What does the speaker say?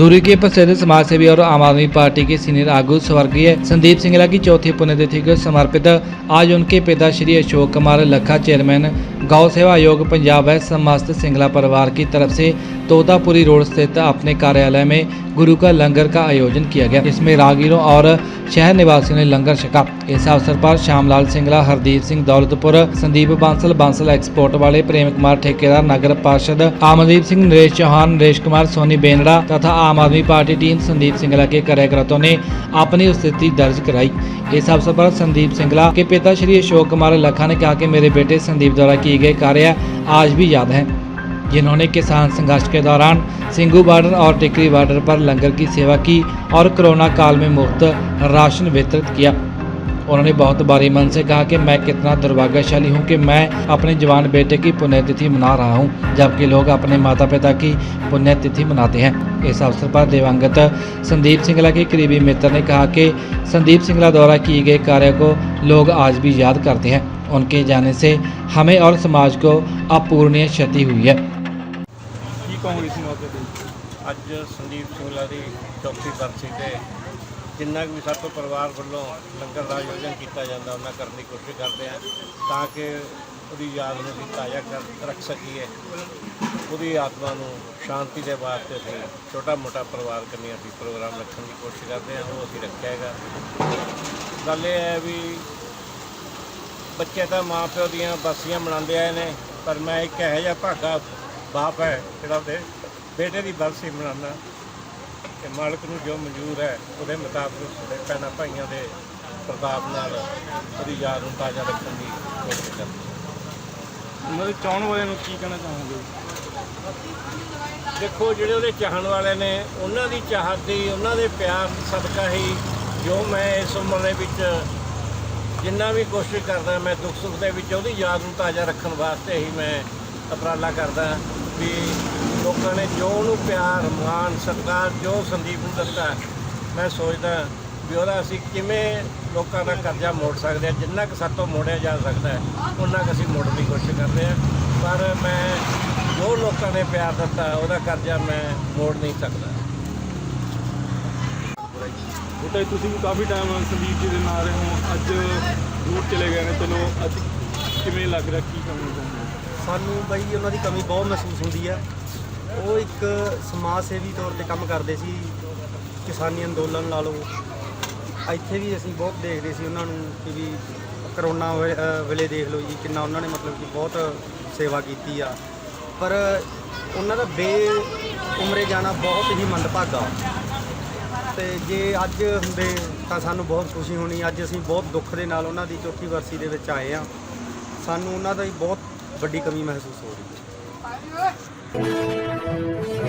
दूरी के प्रसिद्ध समाज सेवी और आम आदमी पार्टी के सीनियर आगू स्वर्गीय संदीप सिंगला की चौथी पुण्यतिथि को समर्पित आज उनके पिता श्री अशोक कुमार लखा, चेयरमैन गौ सेवा आयोग, पंजाब है। समस्त सिंगला परिवार की तरफ़ से तोतापुरी रोड स्थित अपने कार्यालय में गुरु का लंगर का आयोजन किया गया। इसमें रागीरों और शहर निवासियों ने लंगर छका। इस अवसर पर श्यामलाल सिंगला, हरदीप सिंह दौलतपुर, संदीप बांसल बांसल एक्सपोर्ट वाले प्रेम कुमार ठेकेदार, नगर पार्षद आमनदीप सिंह, नरेश चौहान, नरेश कुमार, सोनी बेनड़ा तथा आम आदमी पार्टी टीम संदीप सिंगला के कार्यकर्ताओं ने अपनी उपस्थिति दर्ज कराई इस अवसर पर संदीप सिंगला के पिता श्री अशोक कुमार लखा ने कहा कि मेरे बेटे संदीप द्वारा किए गए कार्य आज भी याद हैं जिन्होंने किसान संघर्ष के दौरान सिंगू बॉर्डर और टिकरी बॉर्डर पर लंगर की सेवा की और कोरोना काल में मुफ्त राशन वितरित किया उन्होंने बहुत बारी मन से कहा कि मैं कितना दुर्भाग्यशाली हूं कि मैं अपने जवान बेटे की पुण्यतिथि मना रहा हूं जबकि लोग अपने माता पिता की पुण्यतिथि मनाते हैं इस अवसर पर दिवंगत संदीप सिंगला के करीबी मित्र ने कहा कि संदीप सिंगला द्वारा किए गए कार्य को लोग आज भी याद करते हैं उनके जाने से हमें और समाज को अपूर्णीय क्षति हुई है ਕੀ ਕਹੋਗੇ ਇਸ ਮੌਕੇ ਤੇ ਅੱਜ ਸੰਦੀਪ ਸਿੰਘਲਾ ਦੀ ਚੌਥੀ ਬਰਸੀ ਤੇ ਜਿੰਨਾ ਕੁ ਵੀ ਸਾਡੇ ਪਰਿਵਾਰ ਵੱਲੋਂ ਲੰਗਰ ਦਾ ਆਯੋਜਨ ਕੀਤਾ ਜਾਂਦਾ, ਉਹਨਾਂ ਕਰਨ ਦੀ ਕੋਸ਼ਿਸ਼ ਕਰਦੇ ਹਾਂ ਤਾਂ ਕਿ ਉਹਦੀ ਯਾਦ ਨੂੰ ਅਸੀਂ ਤਾਜ਼ਾ ਕਰ, ਰੱਖ ਸਕੀਏ। ਉਹਦੀ ਆਤਮਾ ਨੂੰ ਸ਼ਾਂਤੀ ਦੇ ਵਾਸਤੇ ਅਸੀਂ ਛੋਟਾ ਮੋਟਾ ਪਰਿਵਾਰ ਕੰਨੀ ਅਸੀਂ ਪ੍ਰੋਗਰਾਮ ਰੱਖਣ ਦੀ ਕੋਸ਼ਿਸ਼ ਕਰਦੇ ਹਾਂ, ਉਹ ਅਸੀਂ ਰੱਖਿਆ ਹੈਗਾ। ਗੱਲ ਇਹ ਹੈ ਵੀ ਬੱਚੇ ਤਾਂ ਮਾਂ ਪਿਓ ਦੀਆਂ ਬਰਸੀਆਂ ਮਨਾਉਂਦੇ ਆਏ ਨੇ, ਪਰ ਮੈਂ ਇੱਕ ਇਹੋ ਜਿਹਾ ਭਾਗਾ ਬਾਪ ਹੈ ਜਿਹੜਾ ਉਹਦੇ ਬੇਟੇ ਦੀ ਬਰਸੀ ਮਨਾਉਣਾ ਕਿ ਮਾਲਕ ਨੂੰ ਜੋ ਮਨਜ਼ੂਰ ਹੈ ਉਹਦੇ ਮੁਤਾਬਕ ਸਾਡੇ ਭੈਣਾਂ ਭਾਈਆਂ ਦੇ ਪ੍ਰਤਾਪ ਨਾਲ ਉਹਦੀ ਯਾਦ ਨੂੰ ਤਾਜ਼ਾ ਰੱਖਣ ਦੀ ਕੋਸ਼ਿਸ਼ ਕਰਦੇ ਉਹਨਾਂ ਦੇ ਚਾਹਣ ਵਾਲਿਆਂ ਨੂੰ ਕੀ ਕਹਿਣਾ ਚਾਹੋਗੇ? ਦੇਖੋ ਜਿਹੜੇ ਉਹਦੇ ਚਾਹਣ ਵਾਲੇ ਨੇ ਉਹਨਾਂ ਦੀ ਚਾਹਤ ਦੀ ਉਹਨਾਂ ਦੇ ਪਿਆਰ ਸਦਕਾ ਹੀ ਜੋ ਮੈਂ ਇਸ ਉਮਰ ਦੇ ਵਿੱਚ ਜਿੰਨਾ ਵੀ ਕੋਸ਼ਿਸ਼ ਕਰਦਾ ਮੈਂ ਦੁੱਖ ਸੁੱਖ ਦੇ ਵਿੱਚ ਉਹਦੀ ਯਾਦ ਨੂੰ ਤਾਜ਼ਾ ਰੱਖਣ ਵਾਸਤੇ ਹੀ ਮੈਂ ਉਪਰਾਲਾ ਕਰਦਾ ਵੀ ਲੋਕਾਂ ਨੇ ਜੋ ਉਹਨੂੰ ਪਿਆਰ ਮਾਣ ਸਤਿਕਾਰ ਜੋ ਸੰਦੀਪ ਨੂੰ ਦਿੱਤਾ ਮੈਂ ਸੋਚਦਾ ਵੀ ਉਹਦਾ ਅਸੀਂ ਕਿਵੇਂ ਲੋਕਾਂ ਦਾ ਕਰਜ਼ਾ ਮੋੜ ਸਕਦੇ ਹਾਂ ਜਿੰਨਾ ਕੁ ਸਾਡੇ ਤੋਂ ਮੋੜਿਆ ਜਾ ਸਕਦਾ ਹੈ ਉਹਨਾਂ ਕੁ ਅਸੀਂ ਮੋੜਨ ਦੀ ਕੋਸ਼ਿਸ਼ ਕਰਦੇ ਹਾਂ। ਪਰ ਮੈਂ ਜੋ ਲੋਕਾਂ ਨੇ ਪਿਆਰ ਦਿੱਤਾ ਉਹਦਾ ਕਰਜ਼ਾ ਮੈਂ ਮੋੜ ਨਹੀਂ ਸਕਦਾ। ਬੇਟਾ ਤੁਸੀਂ ਵੀ ਕਾਫੀ ਟਾਈਮ ਸੰਦੀਪ ਜੀ ਦੇ ਨਾਲ ਰਹੇ ਹੋ। ਅੱਜ ਦੂਰ ਚਲੇ ਗਏ ਨੇ ਚਲੋ ਅੱਜ ਕਿਵੇਂ ਲੱਗ ਰਿਹਾ ਕੀ ਕਰਨਾ ਚਾਹੁੰਦੇ ਸਾਨੂੰ ਬਈ ਉਹਨਾਂ ਦੀ ਕਮੀ ਬਹੁਤ ਮਹਿਸੂਸ ਹੁੰਦੀ ਹੈ ਉਹ ਇੱਕ ਸਮਾਜ ਸੇਵੀ ਤੌਰ ਤੇ ਕੰਮ ਕਰਦੇ ਸੀ, ਕਿਸਾਨੀ ਅੰਦੋਲਨ ਲਾ ਲਓ। ਇੱਥੇ ਵੀ ਅਸੀਂ ਬਹੁਤ ਦੇਖਦੇ ਸੀ ਉਹਨਾਂ ਨੂੰ ਕਿ ਵੀ ਕਰੋਨਾ ਵੇ- ਅਹ, ਵੇਲੇ ਦੇਖ ਲਓ ਜੀ, ਕਿੰਨਾ ਉਹਨਾਂ ਨੇ ਮਤਲਬ ਕਿ ਬਹੁਤ ਸੇਵਾ ਕੀਤੀ ਆ। ਪਰ ਉਹਨਾਂ ਦਾ ਬੇ ਉਮਰੇ ਜਾਣਾ ਬਹੁਤ ਹੀ ਮੰਦਭਾਗਾ। ਤੇ ਜੇ ਅੱਜ ਹੁੰਦੇ ਤਾਂ ਸਾਨੂੰ ਬਹੁਤ ਖੁਸ਼ੀ ਹੋਣੀ। ਅੱਜ ਅਸੀਂ ਬਹੁਤ ਦੁੱਖ ਦੇ ਨਾਲ ਉਹਨਾਂ ਦੀ ਚੌਥੀ ਵਰਸੀ ਦੇ ਵਿੱਚ ਆਏ ਆ ਸਾਨੂੰ ਉਹਨਾਂ ਦਾ ਹੀ ਬਹੁਤ ਵੱਡੀ ਕਮੀ ਮਹਿਸੂਸ ਹੋ ਰਹੀ ਹੈ। Thank you.